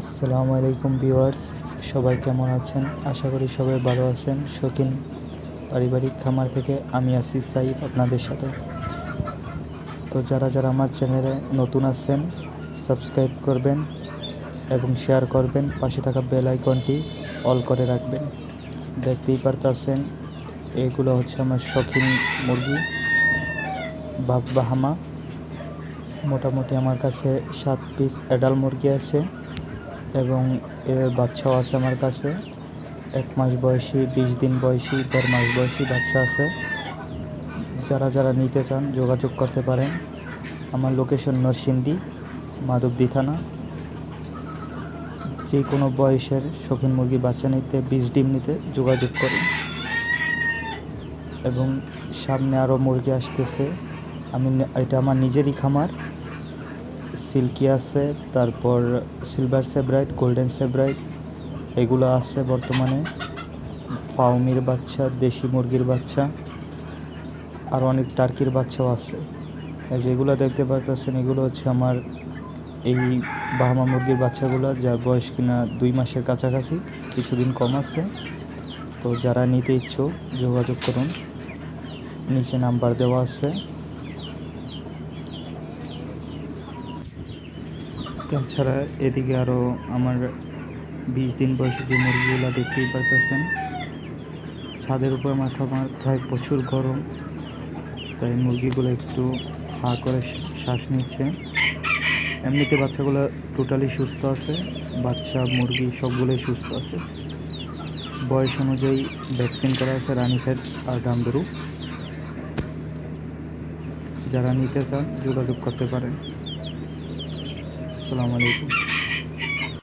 আসসালামু আলাইকুম ভিউয়ার্স, সবাই কেমন আছেন? আশা করি সবাই ভালো আছেন। শৌখিন পারিবারিক খামার থেকে আমি আছি সাইফ আপনাদের সাথে। তো যারা যারা আমার চ্যানেলে নতুন আছেন, সাবস্ক্রাইব করবেন এবং শেয়ার করবেন, পাশে থাকা বেল আইকনটি অল করে রাখবেন। দেখতেই পারতেছেন, এগুলো হচ্ছে আমার শৌখিন মুরগি বাপ বাহামা। মোটামুটি আমার কাছে সাত পিস অ্যাডাল মুরগি আছে। এবং এর বাচ্চাও আছে আমার কাছে। এক মাস বয়সী, বিশ দিন বয়সী, দেড় মাস বয়সী বাচ্চা আছে। যারা যারা নিতে চান যোগাযোগ করতে পারেন। আমার লোকেশন নরসিংদী, মাধবদী থানা। যে কোনো বয়সের শৌখিন মুরগি বাচ্চা নিতে, বিশ ডিম নিতে যোগাযোগ করুন। এবং সামনে আরও মুরগি আসতেছে। আমি এটা আমার নিজেরই খামার। সিল্কি আছে, তারপর সিলভার সেব্রাইট, গোল্ডেন সেব্রাইট, এগুলো আছে বর্তমানে। ফাউমির বাচ্চা, দেশি মুরগির বাচ্চা, আর অনেক টার্কির বাচ্চাও আছে। যেগুলো দেখতে পারতেছেন, এগুলো হচ্ছে আমার এই বাহামা মুরগির বাচ্চাগুলো, যার বয়স কিনা দুই মাসের কাছাকাছি, কিছুদিন কম আছে। তো যারা নিতে ইচ্ছুক, যোগাযোগ করুন। নিচে নাম্বার দেওয়া আছে। তাছাড়া এদিকে আরও আমার বিশ দিন বয়সে যে মুরগিগুলো দেখতেই পারতেছেন, ছাদের উপর খামার প্রায় প্রচুর গরম, তাই মুরগিগুলো একটু হা করে শ্বাস- নিচ্ছে। এমনিতে বাচ্চাগুলো টোটালি সুস্থ আছে, বাচ্চা, মুরগি সবগুলোই সুস্থ আছে। বয়স অনুযায়ী ভ্যাকসিন করা আছে রানীক্ষেত আর গাম্বেরু যারা নিতে চান যোগাযোগ করতে পারেন। what am